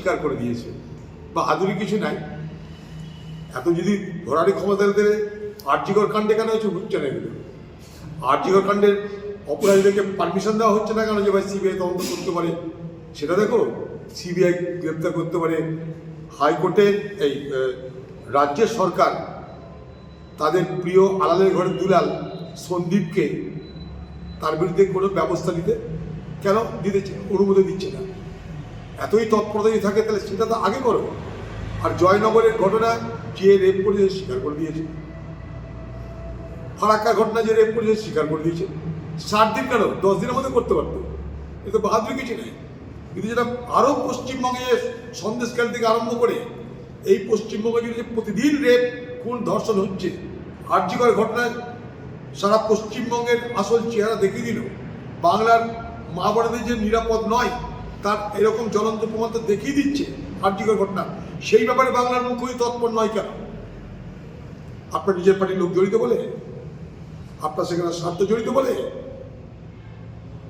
স্বীকার করে দিয়েছে বা হাতুড়ি কিছু নাই। এত যদি ধরারি ক্ষমতা দিলে আর্যিকর কাণ্ডে কেন হচ্ছে হচ্ছে না এগুলো? আর্যিকর কাণ্ডের অপরাধীদেরকে পারমিশন দেওয়া হচ্ছে না কেন যে ভাই সিবিআই তদন্ত করতে পারে? সেটা দেখো, সিবিআই গ্রেপ্তার করতে পারে। হাইকোর্টে এই রাজ্যের সরকার তাদের প্রিয় আলালের ঘরের দুলাল সন্দীপকে তার বিরুদ্ধে কোনো ব্যবস্থা নিতে কেন দিতে অনুমতি দিচ্ছে না? এতই তৎপরতা যদি থাকে, তাহলে সেটা তো আগে করো। আর জয়নগরের ঘটনা যে রেপ করেছে স্বীকার করে দিয়েছে। ফারাক্কা ঘটনা যে রেপ করেছে স্বীকার করে দিয়েছে। সাত দিন কেন? দশ দিনের মধ্যে করতে পারতো। এ তো বাহাদুরি কিছু নেই। কিন্তু যেটা আরও পশ্চিমবঙ্গে সন্দেশকাল থেকে আরম্ভ করে, এই পশ্চিমবঙ্গে যদি প্রতিদিন রেপ খুন ধর্ষণ হচ্ছে, আর্যিকর ঘটনায় সারা পশ্চিমবঙ্গের আসল চেহারা দেখিয়ে দিল, বাংলার মা বোনেদের যে নিরাপদ নয় তার এরকম জ্বলন্ত প্রমাণ তো দেখিয়ে দিচ্ছে পার্টিকর ঘটনা। সেই ব্যাপারে বাংলার মুখ্যই তৎপর নয় কেন? আপনার নিজের পার্টির লোক জড়িত বলে? আপনার সেখানে স্বার্থ জড়িত বলে?